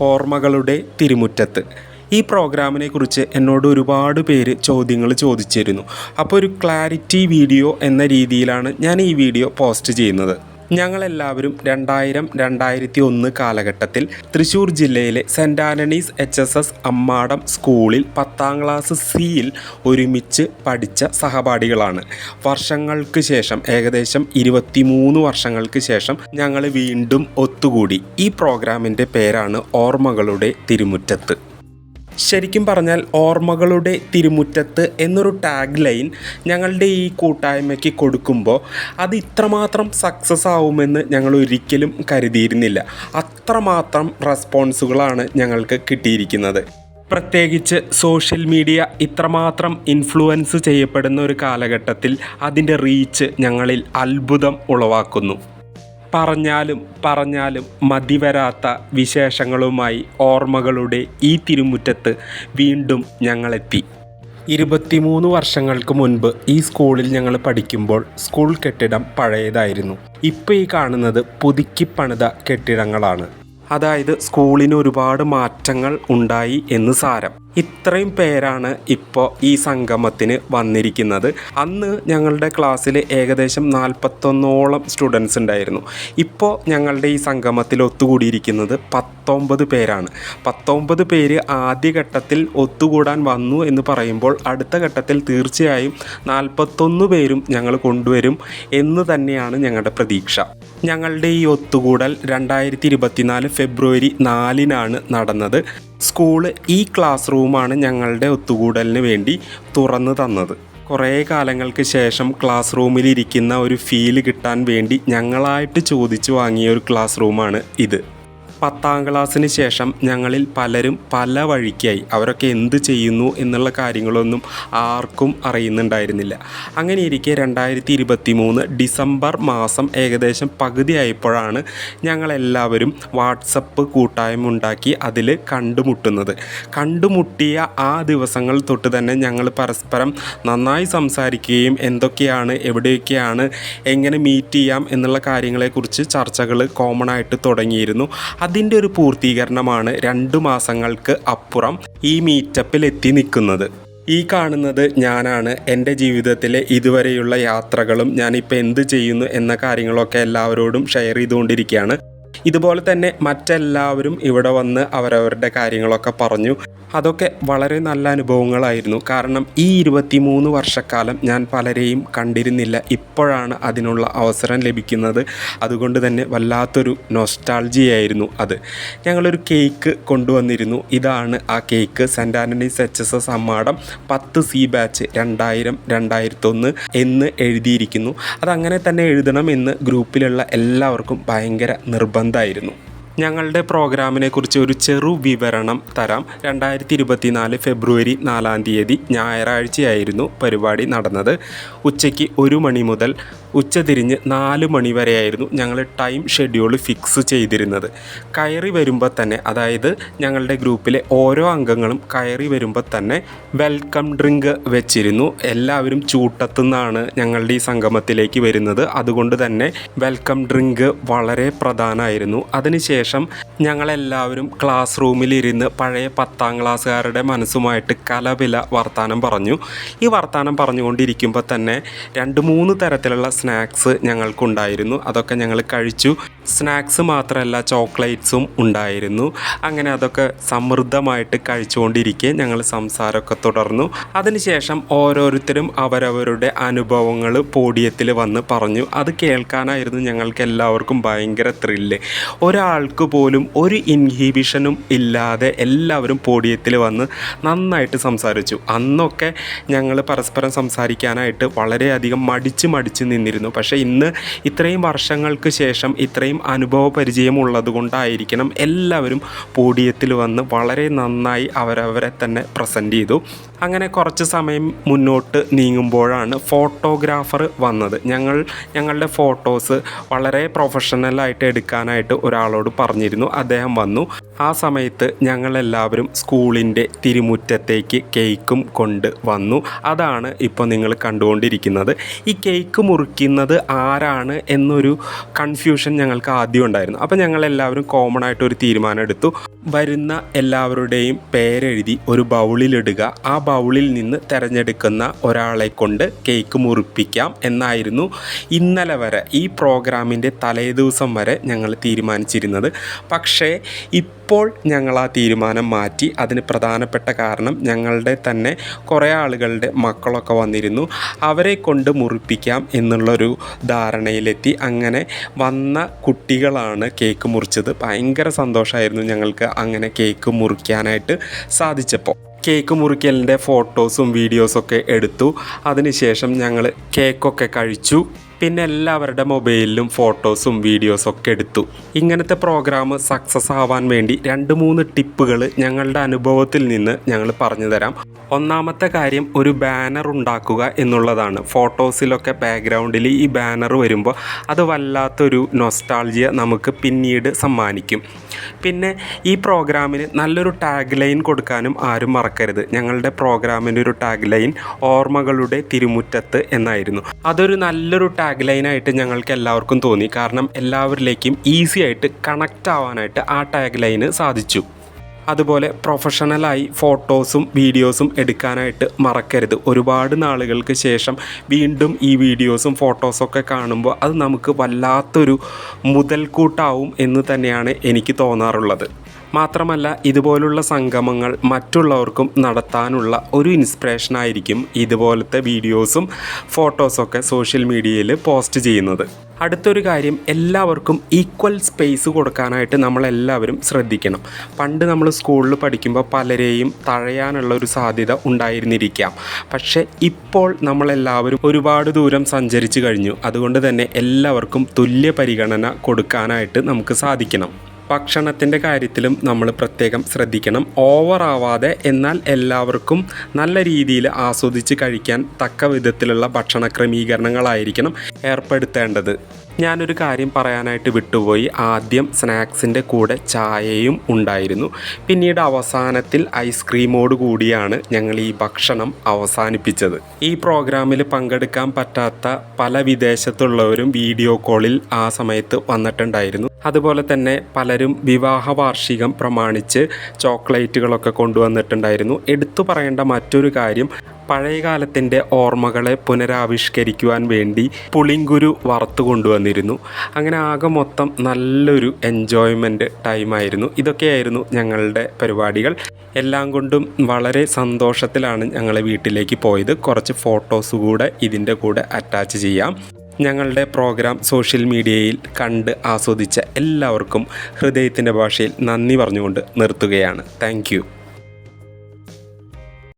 ഓർമ്മകളുടെ തിരുമുറ്റത്ത്. ഈ പ്രോഗ്രാമിനെ കുറിച്ച് എന്നോട് ഒരുപാട് പേര് ചോദ്യങ്ങൾ ചോദിച്ചിരുന്നു. അപ്പോൾ ഒരു ക്ലാരിറ്റി വീഡിയോ എന്ന രീതിയിലാണ് ഞാൻ ഈ വീഡിയോ പോസ്റ്റ് ചെയ്യുന്നത്. ഞങ്ങളെല്ലാവരും രണ്ടായിരം രണ്ടായിരത്തി ഒന്ന് കാലഘട്ടത്തിൽ തൃശൂർ ജില്ലയിലെ Saint Antony's H S S Ammadam സ്കൂളിൽ പത്താം ക്ലാസ് സിയിൽ ഒരുമിച്ച് പഠിച്ച സഹപാഠികളാണ്. വർഷങ്ങൾക്ക് ശേഷം ഏകദേശം ഇരുപത്തിമൂന്ന് വർഷങ്ങൾക്ക് ശേഷം ഞങ്ങൾ വീണ്ടും ഒത്തുകൂടി. ഈ പ്രോഗ്രാമിന്റെ പേരാണ് ഓർമ്മകളുടെ തിരുമുറ്റത്ത്. ശരിക്കും പറഞ്ഞാൽ ഓർമ്മകളുടെ തിരുമുറ്റത്ത് എന്നൊരു ടാഗ് ലൈൻ ഞങ്ങളുടെ ഈ കൂട്ടായ്മയ്ക്ക് കൊടുക്കുമ്പോൾ അത് ഇത്രമാത്രം സക്സസ് ആവുമെന്ന് ഞങ്ങൾ ഒരിക്കലും കരുതിയിരുന്നില്ല. അത്രമാത്രം റെസ്പോൺസുകളാണ് ഞങ്ങൾക്ക് കിട്ടിയിരിക്കുന്നത്. പ്രത്യേകിച്ച് സോഷ്യൽ മീഡിയ ഇത്രമാത്രം ഇൻഫ്ലുവൻസ് ചെയ്യപ്പെടുന്ന ഒരു കാലഘട്ടത്തിൽ അതിന്റെ റീച്ച് ഞങ്ങളിൽ അത്ഭുതം ഉളവാക്കുന്നു. പറഞ്ഞാലും പറഞ്ഞാലും മതിവരാത്ത വിശേഷങ്ങളുമായി ഓർമ്മകളുടെ ഈ തിരുമുറ്റത്ത് വീണ്ടും ഞങ്ങളെത്തി. ഇരുപത്തിമൂന്ന് വർഷങ്ങൾക്ക് മുൻപ് ഈ സ്കൂളിൽ ഞങ്ങൾ പഠിക്കുമ്പോൾ സ്കൂൾ കെട്ടിടം പഴയതായിരുന്നു. ഇപ്പോൾ ഈ കാണുന്നത് പുതുക്കി പണിത കെട്ടിടങ്ങളാണ്. അതായത് സ്കൂളിന് ഒരുപാട് മാറ്റങ്ങൾ ഉണ്ടായി എന്ന് സാരം. ഇത്രയും പേരാണ് ഇപ്പോൾ ഈ സംഗമത്തിന് വന്നിരിക്കുന്നത്. അന്ന് ഞങ്ങളുടെ ക്ലാസ്സിൽ ഏകദേശം നാൽപ്പത്തൊന്നോളം സ്റ്റുഡൻസ് ഉണ്ടായിരുന്നു. ഇപ്പോൾ ഞങ്ങളുടെ ഈ സംഗമത്തിൽ ഒത്തുകൂടിയിരിക്കുന്നത് പത്തൊമ്പത് പേരാണ്. പത്തൊമ്പത് പേര് ആദ്യഘട്ടത്തിൽ ഒത്തുകൂടാൻ വന്നു എന്ന് പറയുമ്പോൾ അടുത്ത ഘട്ടത്തിൽ തീർച്ചയായും നാൽപ്പത്തൊന്ന് പേരും ഞങ്ങൾ കൊണ്ടുവരും എന്ന് തന്നെയാണ് ഞങ്ങളുടെ പ്രതീക്ഷ. ഞങ്ങളുടെ ഈ ഒത്തുകൂടൽ രണ്ടായിരത്തി ഇരുപത്തിനാല് ഫെബ്രുവരി നാലിനാണ് നടന്നത്. സ്കൂൾ ഈ ക്ലാസ് റൂമാണ് ഞങ്ങളുടെ ഒത്തുകൂടലിന് വേണ്ടി തുറന്നു തന്നത്. കുറേ കാലങ്ങൾക്ക് ശേഷം ക്ലാസ് റൂമിലിരിക്കുന്ന ഒരു ഫീൽ കിട്ടാൻ വേണ്ടി ഞങ്ങളായിട്ട് ചോദിച്ചു വാങ്ങിയ ഒരു ക്ലാസ് റൂമാണ് ഇത്. പത്താം ക്ലാസ്സിന് ശേഷം ഞങ്ങളിൽ പലരും പല വഴിക്കായി അവരൊക്കെ എന്ത് ചെയ്യുന്നു എന്നുള്ള കാര്യങ്ങളൊന്നും ആർക്കും അറിയുന്നുണ്ടായിരുന്നില്ല. അങ്ങനെ ഇരിക്കെ രണ്ടായിരത്തി ഇരുപത്തി മൂന്ന് ഡിസംബർ മാസം ഏകദേശം പകുതിയായപ്പോഴാണ് ഞങ്ങളെല്ലാവരും വാട്സപ്പ് കൂട്ടായ്മ ഉണ്ടാക്കി അതിൽ കണ്ടുമുട്ടുന്നത്. കണ്ടുമുട്ടിയ ആ ദിവസങ്ങൾ തൊട്ട് തന്നെ ഞങ്ങൾ പരസ്പരം നന്നായി സംസാരിക്കുകയും എന്തൊക്കെയാണ് എവിടെയൊക്കെയാണ് എങ്ങനെ മീറ്റ് ചെയ്യാം എന്നുള്ള കാര്യങ്ങളെക്കുറിച്ച് ചർച്ചകൾ കോമൺ ആയിട്ട് തുടങ്ങിയിരുന്നു. അതിന്റെ ഒരു പൂർത്തീകരണമാണ് രണ്ടു മാസങ്ങൾക്ക് അപ്പുറം ഈ മീറ്റപ്പിൽ എത്തി നിൽക്കുന്നത്. ഈ കാണുന്നത് ഞാനാണ്. എന്റെ ജീവിതത്തിലെ ഇതുവരെയുള്ള യാത്രകളും ഞാനിപ്പോൾ എന്ത് ചെയ്യുന്നു എന്ന കാര്യങ്ങളൊക്കെ എല്ലാവരോടും ഷെയർ ചെയ്തുകൊണ്ടിരിക്കുകയാണ്. ഇതുപോലെ തന്നെ മറ്റെല്ലാവരും ഇവിടെ വന്ന് അവരവരുടെ കാര്യങ്ങളൊക്കെ പറഞ്ഞു. അതൊക്കെ വളരെ നല്ല അനുഭവങ്ങളായിരുന്നു. കാരണം ഈ ഇരുപത്തിമൂന്ന് വർഷക്കാലം ഞാൻ പലരെയും കണ്ടിരുന്നില്ല. ഇപ്പോഴാണ് അതിനുള്ള അവസരം ലഭിക്കുന്നത്. അതുകൊണ്ട് തന്നെ വല്ലാത്തൊരു നൊസ്റ്റാൾജിയായിരുന്നു അത്. ഞങ്ങളൊരു കേക്ക് കൊണ്ടുവന്നിരുന്നു. ഇതാണ് ആ cake Saint Antony's H S S Ammadam പത്ത് സി ബാച്ച് രണ്ടായിരം രണ്ടായിരത്തൊന്ന് എന്ന് എഴുതിയിരിക്കുന്നു. അതങ്ങനെ തന്നെ എഴുതണം എന്ന് ഗ്രൂപ്പിലുള്ള എല്ലാവർക്കും ഭയങ്കര നിർബന്ധമായിരുന്നു. ഞങ്ങളുടെ പ്രോഗ്രാമിനെ കുറിച്ച് ഒരു ചെറു വിവരണം തരാം. രണ്ടായിരത്തി ഇരുപത്തിനാല് ഫെബ്രുവരി നാലാം തീയതി ഞായറാഴ്ചയായിരുന്നു പരിപാടി നടന്നത്. ഉച്ചയ്ക്ക് ഒരു മണി മുതൽ ഉച്ചതിരിഞ്ഞ് നാല് മണി വരെയായിരുന്നു ഞങ്ങൾ ടൈം ഷെഡ്യൂൾ ഫിക്സ് ചെയ്തിരുന്നത്. കയറി വരുമ്പോൾ തന്നെ അതായത് ഞങ്ങളുടെ ഗ്രൂപ്പിലെ ഓരോ അംഗങ്ങളും കയറി വരുമ്പോൾ തന്നെ വെൽക്കം ഡ്രിങ്ക് വെച്ചിരുന്നു. എല്ലാവരും ചൂട്ടത്തുനിന്നാണ് ഞങ്ങളുടെ ഈ സംഗമത്തിലേക്ക് വരുന്നത്. അതുകൊണ്ട് തന്നെ വെൽക്കം ഡ്രിങ്ക് വളരെ പ്രധാനമായിരുന്നു അതിനുശേഷം ഞങ്ങളെല്ലാവരും ക്ലാസ് റൂമിലിരുന്ന് പഴയ പത്താം ക്ലാസ്സുകാരുടെ മനസ്സുമായിട്ട് കലപില വർത്തമാനം പറഞ്ഞു. ഈ വർത്തമാനം പറഞ്ഞുകൊണ്ടിരിക്കുമ്പോൾ തന്നെ രണ്ട് മൂന്ന് തരത്തിലുള്ള സ്നാക്സ് ഞങ്ങൾക്കുണ്ടായിരുന്നു. അതൊക്കെ ഞങ്ങൾ കഴിച്ചു. സ്നാക്സ് മാത്രമല്ല ചോക്ലേറ്റ്സും ഉണ്ടായിരുന്നു. അങ്ങനെ അതൊക്കെ സമൃദ്ധമായിട്ട് കഴിച്ചുകൊണ്ടിരിക്കെ ഞങ്ങൾ സംസാരമൊക്കെ തുടർന്നു. അതിനുശേഷം ഓരോരുത്തരും അവരവരുടെ അനുഭവങ്ങൾ പോഡിയത്തിൽ വന്ന് പറഞ്ഞു. അത് കേൾക്കാനായിരുന്നു ഞങ്ങൾക്ക് എല്ലാവർക്കും ഭയങ്കര ത്രില്ല് ഒരാൾക്ക് പോലും ഒരു ഇൻഹിബിഷനും ഇല്ലാതെ എല്ലാവരും പോഡിയത്തിൽ വന്ന് നന്നായിട്ട് സംസാരിച്ചു. അന്നൊക്കെ ഞങ്ങൾ പരസ്പരം സംസാരിക്കാനായിട്ട് വളരെയധികം മടിച്ച് മടിച്ച് നിന്നിരുന്നു. പക്ഷേ ഇന്ന് ഇത്രയും വർഷങ്ങൾക്ക് ശേഷം ഇത്രയും അനുഭവ പരിചയം ഉള്ളതുകൊണ്ടായിരിക്കണം എല്ലാവരും പോഡിയത്തിൽ വന്ന് വളരെ നന്നായി അവരവരെ തന്നെ പ്രസന്റ് ചെയ്തു. അങ്ങനെ കുറച്ച് സമയം മുന്നോട്ട് നീങ്ങുമ്പോഴാണ് ഫോട്ടോഗ്രാഫർ വന്നത്. ഞങ്ങൾ ഞങ്ങളുടെ ഫോട്ടോസ് വളരെ പ്രൊഫഷണലായിട്ട് എടുക്കാനായിട്ട് ഒരാളോട് പറഞ്ഞിരുന്നു. അദ്ദേഹം വന്നു. ആ സമയത്ത് ഞങ്ങളെല്ലാവരും സ്കൂളിന്റെ തിരുമുറ്റത്തേക്ക് കേക്കും കൊണ്ട് വന്നു. അതാണ് ഇപ്പോൾ നിങ്ങൾ കണ്ടുകൊണ്ടിരിക്കുന്നത്. ഈ കേക്ക് മുറിക്കുന്നത് ആരാണ് എന്നൊരു കൺഫ്യൂഷൻ ഞങ്ങൾക്ക് ആദ്യം ഉണ്ടായിരുന്നു. അപ്പോൾ ഞങ്ങളെല്ലാവരും കോമൺ ആയിട്ട് ഒരു തീരുമാനം എടുത്തു. വരുന്ന എല്ലാവരുടെയും പേരെഴുതി ഒരു ബൗളിലിടുക ആ ബൗളിൽ നിന്ന് തിരഞ്ഞെടുക്കുന്ന ഒരാളെ കൊണ്ട് കേക്ക് മുറിപ്പിക്കാം എന്നായിരുന്നു ഇന്നലെ വരെ ഈ പ്രോഗ്രാമിന്റെ തലേദിവസം വരെ ഞങ്ങൾ തീരുമാനിച്ചിരുന്നത്. പക്ഷേ ഇപ്പോൾ ഞങ്ങൾ ആ തീരുമാനം മാറ്റി. അതിന് പ്രധാനപ്പെട്ട കാരണം ഞങ്ങളുടെ തന്നെ കുറേ ആളുകളുടെ മക്കളൊക്കെ വന്നിരുന്നു. അവരെ കൊണ്ട് മുറിപ്പിക്കാം എന്നുള്ളൊരു ധാരണയിലെത്തി. അങ്ങനെ വന്ന കുട്ടികളാണ് കേക്ക് മുറിച്ചത്. ഭയങ്കര സന്തോഷമായിരുന്നു ഞങ്ങൾക്ക് അങ്ങനെ കേക്ക് മുറിക്കാനായിട്ട് സാധിച്ചപ്പോൾ. കേക്ക് മുറിക്കലിന്റെ ഫോട്ടോസും വീഡിയോസൊക്കെ എടുത്തു. അതിനുശേഷം ഞങ്ങൾ കേക്കൊക്കെ കഴിച്ചു. പിന്നെ എല്ലാവരുടെ മൊബൈലിലും ഫോട്ടോസും വീഡിയോസും വീഡിയോസൊക്കെ എടുത്തു. ഇങ്ങനത്തെ പ്രോഗ്രാം സക്സസ് ആവാൻ വേണ്ടി രണ്ട് മൂന്ന് ടിപ്പുകൾ ഞങ്ങളുടെ അനുഭവത്തിൽ നിന്ന് ഞങ്ങൾ പറഞ്ഞു തരാം. ഒന്നാമത്തെ കാര്യം ഒരു ബാനർ ഉണ്ടാക്കുക എന്നുള്ളതാണ്. ഫോട്ടോസിലൊക്കെ ബാക്ക്ഗ്രൗണ്ടിൽ ഈ ബാനർ വരുമ്പോൾ അത് വല്ലാത്തൊരു നൊസ്റ്റാൾജിയ നമുക്ക് പിന്നീട് സമ്മാനിക്കും. പിന്നെ ഈ പ്രോഗ്രാമിന് നല്ലൊരു ടാഗ് ലൈൻ കൊടുക്കാനും ആരും മറക്കരുത്. ഞങ്ങളുടെ പ്രോഗ്രാമിന്റെ ഒരു ടാഗ് ലൈൻ ഓർമ്മകളുടെ തിരുമുറ്റത്ത് എന്നായിരുന്നു. അതൊരു നല്ലൊരു ടാഗ് ലൈനായിട്ട് ഞങ്ങൾക്ക് എല്ലാവർക്കും തോന്നി. കാരണം എല്ലാവരിലേക്കും ഈസി ആയിട്ട് കണക്റ്റ് ആവാനായിട്ട് ആ ടാഗ് ലൈന് സാധിച്ചു. അതുപോലെ പ്രൊഫഷണലായി ഫോട്ടോസും വീഡിയോസും എടുക്കാനായിട്ട് മറക്കരുത്. ഒരുപാട് നാളുകൾക്ക് ശേഷം വീണ്ടും ഈ വീഡിയോസും ഫോട്ടോസൊക്കെ കാണുമ്പോൾ അത് നമുക്ക് വല്ലാത്തൊരു മുതൽക്കൂട്ടാവും എന്ന് തന്നെയാണ് എനിക്ക് തോന്നാറുള്ളത്. മാത്രമല്ല ഇതുപോലുള്ള സംഗമങ്ങൾ മറ്റുള്ളവർക്കും നടത്താനുള്ള ഒരു ഇൻസ്പിറേഷനായിരിക്കും ഇതുപോലത്തെ വീഡിയോസും ഫോട്ടോസൊക്കെ സോഷ്യൽ മീഡിയയിൽ പോസ്റ്റ് ചെയ്യുന്നത്. അടുത്തൊരു കാര്യം എല്ലാവർക്കും ഈക്വൽ സ്പേസ് കൊടുക്കാനായിട്ട് നമ്മളെല്ലാവരും ശ്രദ്ധിക്കണം. പണ്ട് നമ്മൾ സ്കൂളിൽ പഠിക്കുമ്പോൾ പലരെയും തഴയാനുള്ള ഒരു സാധ്യത ഉണ്ടായിരുന്നിരിക്കാം. പക്ഷേ ഇപ്പോൾ നമ്മളെല്ലാവരും ഒരുപാട് ദൂരം സഞ്ചരിച്ചു കഴിഞ്ഞു. അതുകൊണ്ട് തന്നെ എല്ലാവർക്കും തുല്യ പരിഗണന കൊടുക്കാനായിട്ട് നമുക്ക് സാധിക്കണം. ഭക്ഷണത്തിന്റെ കാര്യത്തിലും നമ്മൾ പ്രത്യേകം ശ്രദ്ധിക്കണം. ഓവറാവാതെ എന്നാൽ എല്ലാവർക്കും നല്ല രീതിയിൽ ആസ്വദിച്ച് കഴിക്കാൻ തക്ക വിധത്തിലുള്ള ഭക്ഷണ ക്രമീകരണങ്ങളായിരിക്കണം ഏർപ്പെടുത്തേണ്ടത്. ഞാനൊരു കാര്യം പറയാനായിട്ട് വിട്ടുപോയി. ആദ്യം സ്നാക്സിന്റെ കൂടെ ചായയും ഉണ്ടായിരുന്നു. പിന്നീട് അവസാനത്തിൽ ഐസ്ക്രീമോട് കൂടിയാണ് ഞങ്ങൾ ഈ ഭക്ഷണം അവസാനിപ്പിച്ചത്. ഈ പ്രോഗ്രാമിൽ പങ്കെടുക്കാൻ പറ്റാത്ത പല വിദേശത്തുള്ളവരും വീഡിയോ കോളിൽ ആ സമയത്ത് വന്നിട്ടുണ്ടായിരുന്നു. അതുപോലെ തന്നെ പലരും വിവാഹ വാർഷികം പ്രമാണിച്ച് ചോക്ലേറ്റുകളൊക്കെ കൊണ്ടുവന്നിട്ടുണ്ടായിരുന്നു. എടുത്തു പറയേണ്ട മറ്റൊരു കാര്യം പഴയകാലത്തിന്റെ ഓർമ്മകളെ പുനരാവിഷ്കരിക്കുവാൻ വേണ്ടി പുളിങ്കുരു വറുത്തു കൊണ്ടുവന്നിരുന്നു. അങ്ങനെ ആകെ മൊത്തം നല്ലൊരു എൻജോയ്മെന്റ് ടൈമായിരുന്നു ഇതൊക്കെയായിരുന്നു ഞങ്ങളുടെ പരിപാടികൾ. എല്ലാം കൊണ്ടും വളരെ സന്തോഷത്തിലാണ് ഞങ്ങൾ വീട്ടിലേക്ക് പോയത്. കുറച്ച് ഫോട്ടോസ് കൂടെ ഇതിന്റെ കൂടെ അറ്റാച്ച് ചെയ്യാം. ഞങ്ങളുടെ പ്രോഗ്രാം സോഷ്യൽ മീഡിയയിൽ കണ്ട് ആസ്വദിച്ച എല്ലാവർക്കും ഹൃദയത്തിന്റെ ഭാഷയിൽ നന്ദി പറഞ്ഞുകൊണ്ട് നിർത്തുകയാണ്. താങ്ക്